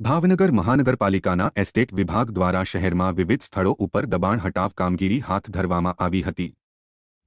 ભાવનગર મહાનગરપાલિકાના એસ્ટેટ વિભાગ દ્વારા શહેરમાં વિવિધ સ્થળો ઉપર દબાણ હટાવ કામગીરી હાથ ધરવામાં આવી હતી.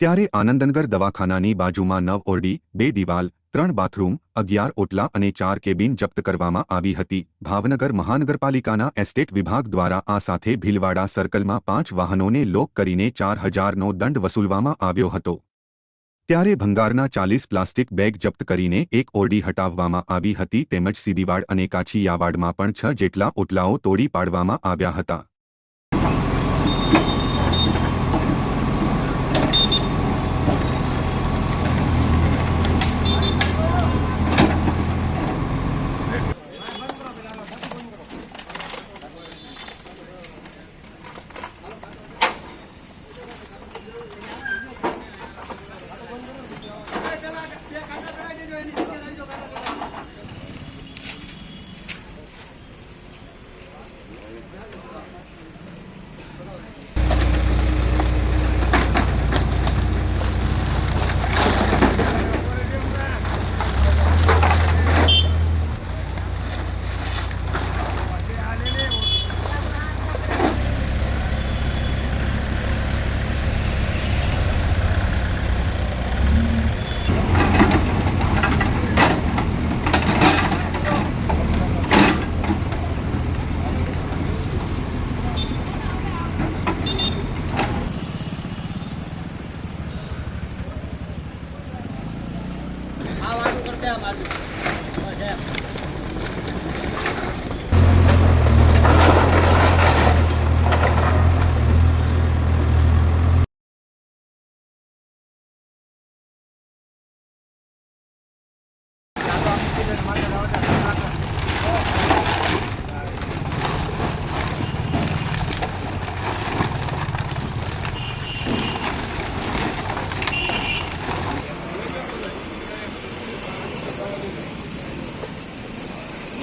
ત્યારે આનંદનગર દવાખાનાની બાજુમાં નવ ઓરડી, બે દિવાલ, ત્રણ બાથરૂમ, અગિયાર ઓટલા અને ચાર કેબિન જપ્ત કરવામાં આવી હતી. ભાવનગર મહાનગરપાલિકાના એસ્ટેટ વિભાગ દ્વારા આ સાથે ભીલવાડા સર્કલમાં પાંચ વાહનોને લોક કરીને ચાર હજારનો દંડ વસૂલવામાં આવ્યો હતો. ત્યારે ભંગારના ચાલીસ પ્લાસ્ટિક બેગ જપ્ત કરીને એક ઓરડી હટાવવામાં આવી હતી, તેમજ સીદીવાડ અને કાછીયાવાડમાં પણ છ જેટલા ઓટલાઓ તોડી પાડવામાં આવ્યા હતા. આ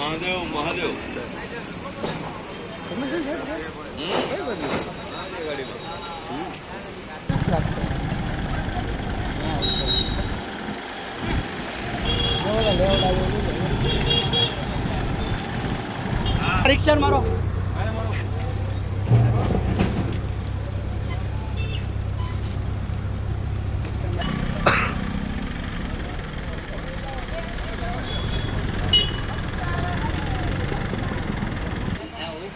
વાળું મહાદેવ. પરીક્ષા મારું.